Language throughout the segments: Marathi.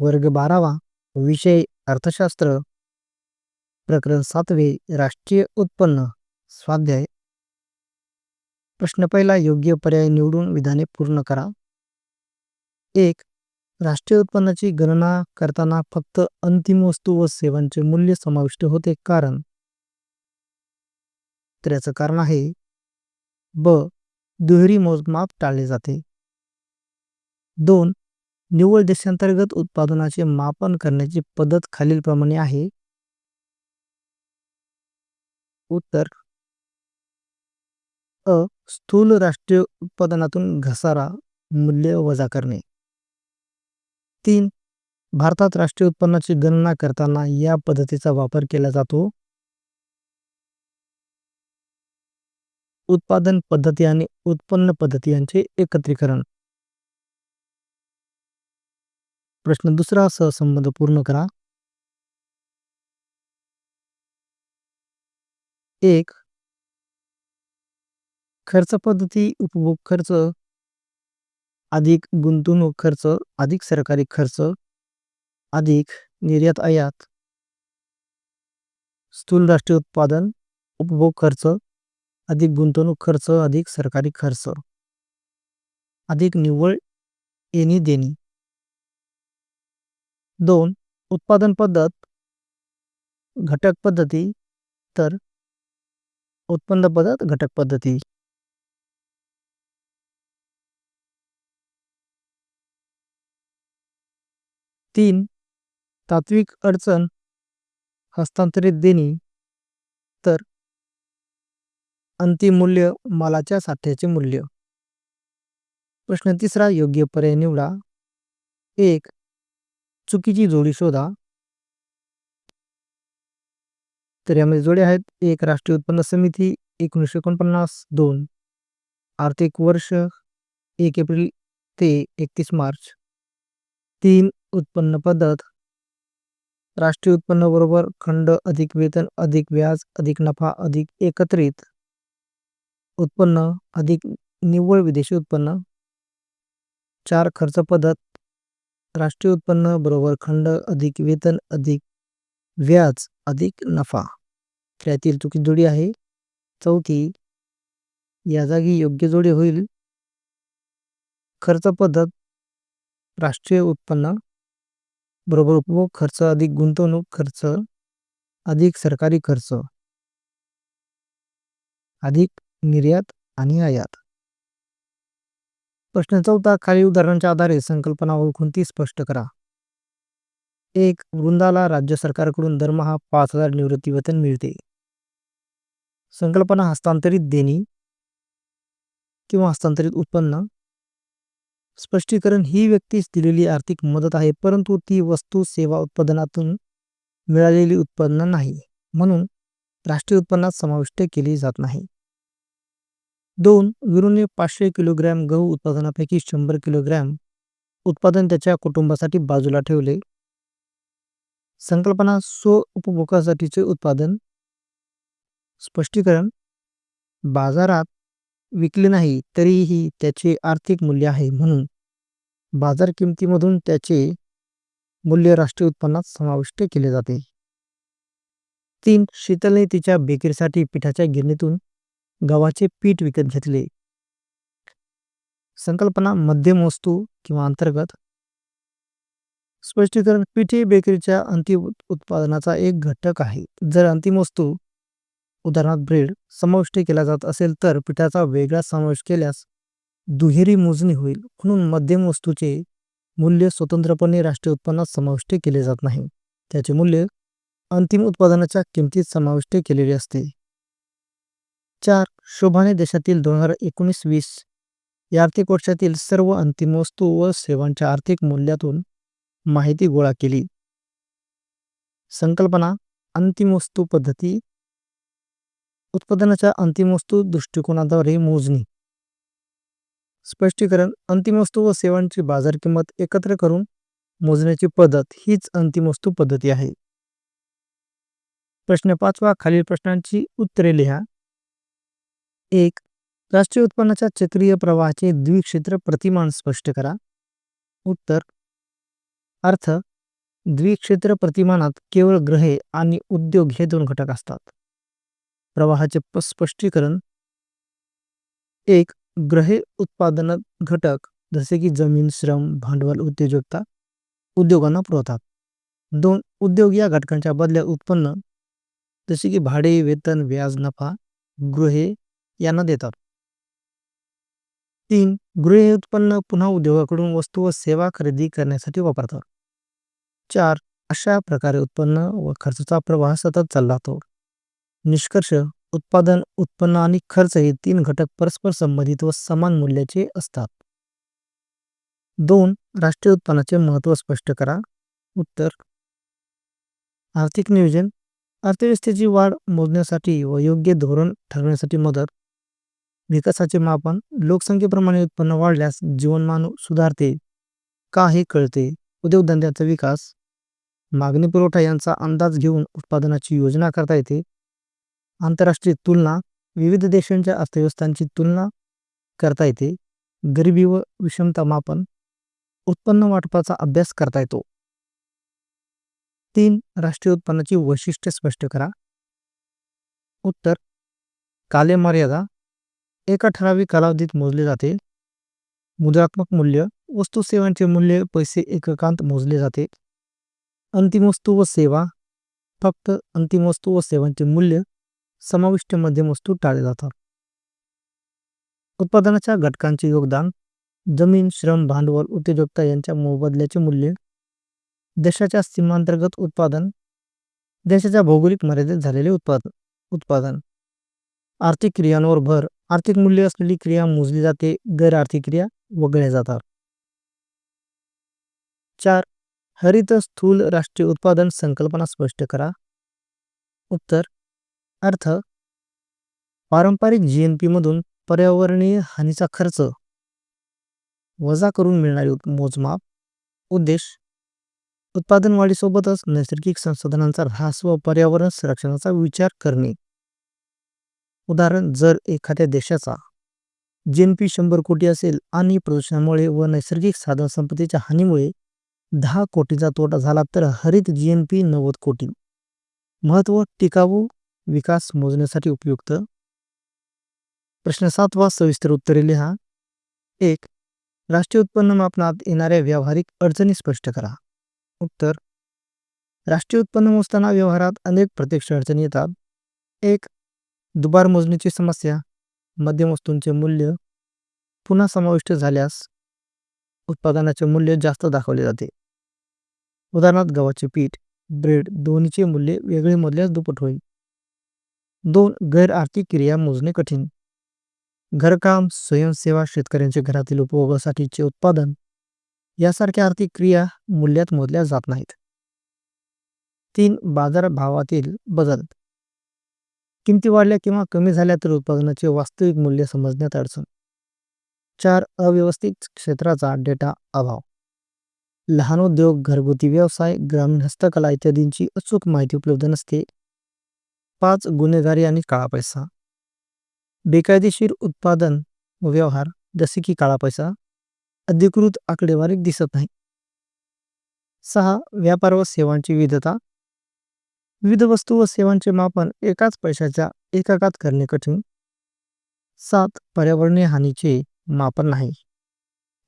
वर्ग बारावा विषय अर्थशास्त्र प्रकरण सातवे राष्ट्रीय उत्पन्न स्वाध्याय. प्रश्न पहिला योग्य पर्याय निवडून विधाने पूर्ण करा. एक राष्ट्रीय उत्पन्नाची गणना करताना फक्त अंतिम वस्तू व सेवांचे मूल्य समाविष्ट होते कारण. तर याचं कारण आहे. ब दुहेरी मोजमाप टाळले जाते. दोन निव्वळ देशांतर्गत उत्पादनाचे मापन करण्याची पद्धत खालीलप्रमाणे आहे. उत्तर. अ. स्थूल राष्ट्रीय उत्पादनातून घसारा मूल्य वजा करणे. तीन. भारतात राष्ट्रीय उत्पन्नाची गणना करताना या पद्धतीचा वापर केला जातो. उत्पादन पद्धती आणि उत्पन्न पद्धती यांचे एकत्रीकरण. प्रश्न दुसरा सहसंबंध पूर्ण करा. एक खर्च पद्धती उपभोग खर्च अधिक गुंतवणूक खर्च अधिक सरकारी खर्च अधिक निर्यात आयात. स्थूल राष्ट्रीय उत्पादन उपभोग खर्च अधिक गुंतवणूक खर्च अधिक सरकारी खर्च. अधिक निव्वळ येणी देणी. दोन उत्पादन पद्धत घटक पद्धती तर उत्पन्न पद्धत घटक पद्धती. तीन तात्विक अडचण हस्तांतरित देणी तर अंतिम मूल्य मालाच्या साठ्याचे मूल्य. प्रश्न तिसरा योग्य पर्याय निवडा. एक चुकीची जोडी शोधा. तर यामध्ये जोडे आहेत एक राष्ट्रीय उत्पन्न समिती एकोणीसशे एकोणपन्नास दोन. आर्थिक वर्ष एक एप्रिल ते एकतीस मार्च. तीन उत्पन्न पद्धत. राष्ट्रीय उत्पन्न बरोबर खंड अधिक वेतन अधिक व्याज अधिक नफा अधिक एकत्रित. उत्पन्न अधिक निव्वळ विदेशी उत्पन्न. चार खर्च पद्धत. राष्ट्रीय उत्पन्न बरोबर खंड अधिक वेतन अधिक व्याज अधिक नफा. त्यातील चुकी जोडी आहे. चौथी या जागी योग्य जोडी होईल. खर्च पद्धत राष्ट्रीय उत्पन्न बरोबर उपभोग खर्च अधिक गुंतवणूक खर्च अधिक सरकारी खर्च अधिक निर्यात आणि आयात. प्रश्न चौथा खाली उदाहरणांच्या आधारे संकल्पना ओळखून ती स्पष्ट करा. एक वृंदाला राज्य सरकारकडून दरमहा पाच हजार निवृत्ती वेतन मिळते. संकल्पना हस्तांतरित देणी किंवा हस्तांतरित उत्पन्न. स्पष्टीकरण ही व्यक्तीस दिलेली आर्थिक मदत आहे परंतु ती वस्तू सेवा उत्पादनातून मिळालेली उत्पन्न नाही. म्हणून राष्ट्रीय उत्पन्नात समाविष्ट केली जात नाही. दोन विरूने पाचशे किलोग्रॅम गहू उत्पादनापैकी शंभर किलोग्रॅम उत्पादन त्याच्या कुटुंबासाठी बाजूला ठेवले. संकल्पना स्व उपभोगासाठीचे उत्पादन. स्पष्टीकरण. बाजारात विकले नाही तरीही त्याचे आर्थिक मूल्य आहे म्हणून बाजार किमतीमधून त्याचे मूल्य राष्ट्रीय उत्पन्नात समाविष्ट केले जाते. तीन शीतलने तिच्या बेकरीसाठी पिठाच्या गिरणीतून गव्हाचे पीठ विकत घेतले. संकल्पना मध्यम वस्तू किंवा अंतर्गत. स्पष्टीकरण पीठ बेकरीच्या अंतिम उत्पादनाचा एक घटक आहे. जर अंतिम वस्तू उदाहरणार्थ ब्रेड समाविष्ट केला जात असेल तर पिठाचा वेगळा समावेश केल्यास दुहेरी मोजणी होईल. म्हणून मध्यम वस्तूचे मूल्य स्वतंत्रपणे राष्ट्रीय उत्पन्नात समाविष्ट केले जात नाही. त्याचे मूल्य अंतिम उत्पादनाच्या किमतीत समाविष्ट केलेले असते. चार शोभाने देशातील दोन हजार एकोणीस वीस या आर्थिक वर्षातील सर्व अंतिम वस्तू व सेवांच्या आर्थिक मूल्यातून माहिती गोळा केली. संकल्पना अंतिम वस्तू पद्धती. उत्पादनाच्या अंतिम वस्तू दृष्टिकोनाद्वारे मोजणी. स्पष्टीकरण अंतिम वस्तू व सेवांची बाजार किंमत एकत्र करून मोजण्याची पद्धत हीच अंतिम वस्तू पद्धती आहे. प्रश्न पाचवा खालील प्रश्नांची उत्तरे लिहा. एक राष्ट्रीय उत्पन्नाच्या चक्रीय प्रवाहाचे द्विक्षेत्र प्रतिमान स्पष्ट करा. उत्तर अर्थ द्विक्षेत्र प्रतिमानात केवळ ग्रहे आणि उद्योग हे दोन घटक असतात. प्रवाहाचे स्पष्टीकरण एक ग्रहे उत्पादन घटक जसे की जमीन श्रम भांडवल उद्योजकता उद्योगांना पुरवतात. दोन उद्योग या घटकांच्या बदल्यात उत्पन्न जसे की भाडे वेतन व्याज नफा गृहे यांना देतात. तीन गृहे उत्पन्न पुन्हा उद्योगाकडून वस्तू व सेवा खरेदी करण्यासाठी वापरतात. चार अशा प्रकारे उत्पन्न व खर्चाचा प्रवाह सतत चालला जातो. निष्कर्ष उत्पादन उत्पन्न आणि खर्च हे तीन घटक परस्पर संबंधित व समान मूल्याचे असतात. दोन राष्ट्रीय उत्पन्नाचे महत्त्व स्पष्ट करा. उत्तर. आर्थिक नियोजन. अर्थव्यवस्थेची वाढ मोजण्यासाठी व योग्य धोरण ठरवण्यासाठी मदत. विकासाचे मापन लोकसंख्येप्रमाणे उत्पन्न वाढल्यास जीवनमान सुधारते का हे कळते? उद्योगधंद्याचा विकास मागणी पुरवठा यांचा अंदाज घेऊन उत्पादनाची योजना करता येते. आंतरराष्ट्रीय तुलना विविध देशांच्या अर्थव्यवस्थांची तुलना करता येते. गरिबी व विषमता मापन उत्पन्न वाटपाचा अभ्यास करता येतो. तीन राष्ट्रीय उत्पन्नाची वैशिष्ट्ये स्पष्ट करा. उत्तर काले मर्यादा एका ठराविक कालावधीत मोजले जाते. मुद्रात्मक मूल्य वस्तू सेवांचे मूल्य पैसे एककांत मोजले जाते. अंतिम वस्तू व सेवा फक्त अंतिम वस्तू व सेवांचे मूल्य समाविष्ट मध्यम वस्तू टाळले जातात. उत्पादनाच्या घटकांचे योगदान जमीन श्रम भांडवल उद्योजकता यांच्या मोबदल्याचे मूल्य देशाच्या सीमांतर्गत उत्पादन देशाच्या भौगोलिक मर्यादित झालेले उत्पादन उत्पादन आर्थिक क्रियांवर भर आर्थिक मूल्य असलेली क्रिया मोजली जाते गैर आर्थिक क्रिया वगळल्या जातात. चार हरित स्थूल राष्ट्रीय उत्पादन संकल्पना स्पष्ट करा. उत्तर अर्थ पारंपरिक जीएनपी मधून पर्यावरणीय हानीचा खर्च. वजा करून मिळणारे मोजमाप. उद्देश उत्पादन वाढीसोबतच नैसर्गिक संसाधनांचा ऱ्हास व पर्यावरण संरक्षणाचा विचार करणे. उदाहरण जर एखाद्या देशाचा जीएनपी शंभर कोटी असेल आणि प्रदूषणामुळे व नैसर्गिक साधन संपत्तीच्या हानीमुळे दहा कोटीचा तोटा झाला तर हरित जीएनपी नव्वद कोटी. महत्त्व टिकाऊ विकास मोजण्यासाठी उपयुक्त. प्रश्न सातवा सविस्तर उत्तरे लिहा. एक राष्ट्रीय उत्पन्न मापनात येणाऱ्या व्यावहारिक अडचणी स्पष्ट करा. उत्तर राष्ट्रीय उत्पन्न मोजताना व्यवहारात अनेक प्रत्यक्ष अडचणी येतात. एक दुबार मोजणीची समस्या मध्यम वस्तूंचे मूल्य पुन्हा समाविष्ट झाल्यास उत्पादनाचे मूल्य जास्त दाखवले जाते. उदाहरणार्थ गव्हाचे पीठ ब्रेड दोन्हीचे मूल्य वेगळे मोजल्यास दुप्पट होईल. दोन गैर आर्थिक क्रिया मोजणे कठीण. घरकाम स्वयंसेवा शेतकऱ्यांचे घरातील उपभोगासाठीचे उत्पादन यासारख्या आर्थिक क्रिया मूल्यात मोजल्या जात नाहीत. तीन बाजारभावातील बदल. किमती वाढल्या किंवा कमी झाल्या तर उत्पादनाचे वास्तविक मूल्य समजण्यात अडचण. चार अव्यवस्थित क्षेत्राचा डेटा अभाव. लहान उद्योग घरगुती व्यवसाय ग्रामीण हस्तकला इत्यादींची अचूक माहिती उपलब्ध नसते. पाच गुन्हेगारी आणि काळा पैसा. बेकायदेशीर उत्पादन व व्यवहार जसे की काळा पैसा अधिकृत आकडेवारी दिसत नाही. सहा व्यापार व सेवांची विविधता. विविध वस्तू व सेवांचे मापन एकाच पैशाच्या एककात करणे कठीण. सात पर्यावरणीय हानीचे मापन नाही.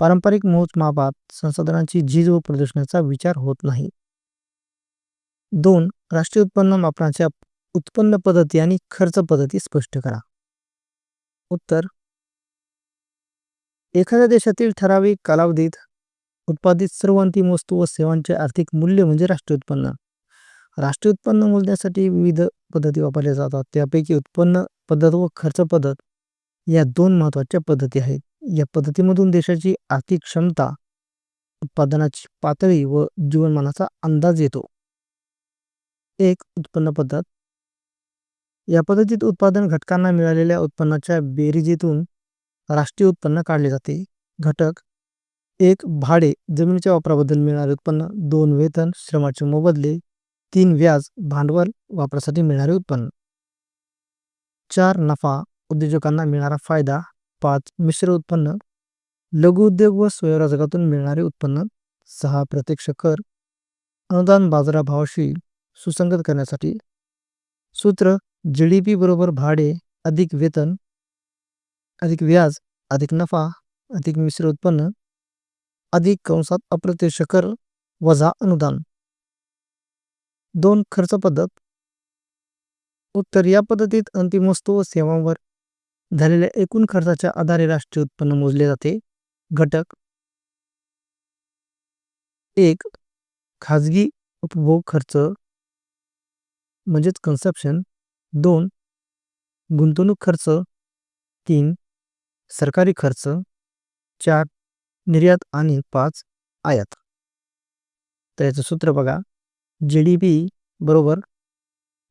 पारंपरिक मोजमापात संसाधनांची झीज व प्रदूषणाचा विचार होत नाही. दोन राष्ट्रीय उत्पन्न मापनाच्या उत्पन्न पद्धती आणि खर्च पद्धती स्पष्ट करा. उत्तर एखाद्या देशातील ठराविक कालावधीत उत्पादित सर्व अंतिम वस्तू व सेवांचे आर्थिक मूल्य म्हणजे राष्ट्रीय उत्पन्न. राष्ट्रीय उत्पन्न मोजण्यासाठी विविध पद्धती वापरल्या जातात. त्यापैकी उत्पन्न पद्धत व खर्च पद्धत या दोन महत्त्वाच्या पद्धती आहेत. या पद्धतीमधून देशाची आर्थिक क्षमता उत्पादनाची पातळी व जीवनमानाचा अंदाज येतो. एक उत्पन्न पद्धत. या पद्धतीत उत्पादन घटकांना मिळालेल्या उत्पन्नाच्या बेरीजीतून राष्ट्रीय उत्पन्न काढले जाते. घटक. एक भाडे. जमिनीच्या वापराबद्दल मिळणारे उत्पन्न. दोन वेतन. श्रमाचे मोबदले. तीन व्याज भांडवल वापरासाठी मिळणारे उत्पन्न. चार नफा उद्योजकांना मिळणारा फायदा. पाच मिश्र उत्पन्न. लघु उद्योग व स्वयंरोजगातून मिळणारे उत्पन्न. सहा प्रत्यक्ष कर. अनुदान बाजाराभावाशी सुसंगत करण्यासाठी. सूत्र जी डी पी बरोबर भाडे अधिक वेतन अधिक व्याज अधिक नफा अधिक मिश्र उत्पन्न अधिक कंसात अप्रत्यक्ष कर वजा अनुदान. दोन खर्च पद्धत. उत्तर या पद्धतीत अंतिम वस्तू व सेवांवर झालेल्या एकूण खर्चाच्या आधारे राष्ट्रीय उत्पन्न मोजले जाते. घटक. एक खाजगी उपभोग खर्च म्हणजेच कन्सप्शन दोन गुंतवणूक खर्च. तीन सरकारी खर्च. चार निर्यात आणि पाच आयात. तर याचं सूत्र बघा. जी डी पी बरोबर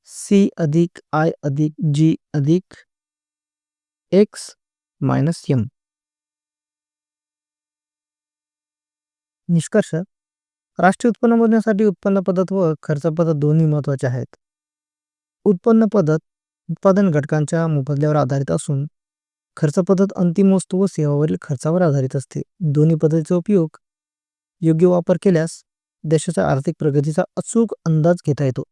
सी अधिक आय अधिक जी अधिक एक्स मायनस एम निष्कर्ष राष्ट्रीय उत्पन्न मोजण्यासाठी उत्पन्न पद्धत व खर्च पद्धत दोन्ही महत्त्वाचे आहेत. उत्पन्न पद्धत उत्पादन घटकांच्या मोबदल्यावर आधारित असून खर्च पद्धत अंतिम वस्तू व सेवावरील खर्चावर आधारित असते. दोन्ही पद्धतीचा उपयोग योग्य वापर केल्यास देशाच्या आर्थिक प्रगतीचा अचूक अंदाज घेता येतो.